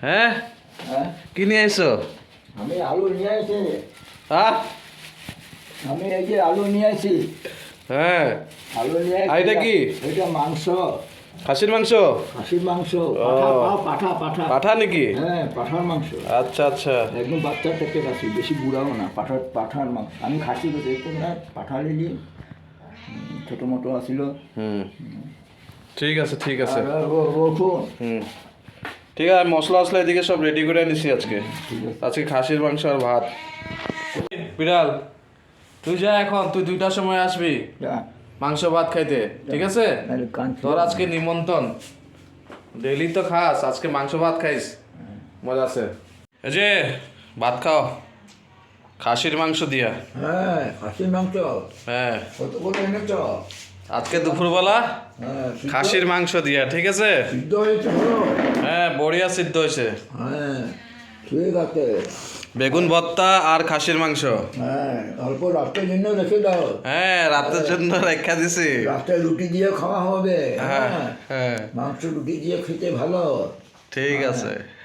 হ্যাঁ হ্যাঁ কি নিয়ে এসো আমি আলু নিয়ে আসি হ্যাঁ আমি এই যে আলু নিয়ে আসি হ্যাঁ আলু নিয়ে এটা কি? এটা মাংস খাসির মাংস খাসির মাংস পাঠা পাঠা পাঠা নাকি হ্যাঁ পাঠার মাংস আচ্ছা আচ্ছা একদম বাচ্চা থেকে খাসি বেশি বুড়াও না পাঠার পাঠার মাংস আমি খাসি করছি একটু না পাঠা নিলি ছোটো মোটো আসিল হুম ঠিক আছে ঠিক আছে হুম ঠিক আছে মশলা মশলা এদিকে সব রেডি করে নিছি আজকে। আজকে খাসির মাংস আর ভাত। বিড়াল তুই যা এখন তুই দুইটার সময় আসবি মাংস ভাত খাইতে ঠিক আছে? তোর আজকে নিমন্ত্রণ। ডেইলি তো খাস আজকে মাংস ভাত খাইস। মজা আছে। এই যে ভাত খাও। খাসির মাংস দিয়া। হ্যাঁ খাসির মাংস। হ্যাঁ। কত করে এনেছ? আজকে দুপুরবেলা হ্যাঁ খাসির মাংস দিয়া ঠিক আছে? হ্যাঁ বড়িয়া সিদ্ধ হয়েছে। হ্যাঁ ঠিক আছে। বেগুন ভর্তা আর খাসির মাংস। হ্যাঁ অল্প রাত্রের জন্য রেখে দাও। হ্যাঁ রাতের জন্য রেখা দিছি। রাতে রুটি দিয়ে খাওয়া হবে। হ্যাঁ হ্যাঁ হ্যাঁ। মাংস রুটি দিয়ে খেতে ভালো। ঠিক আছে।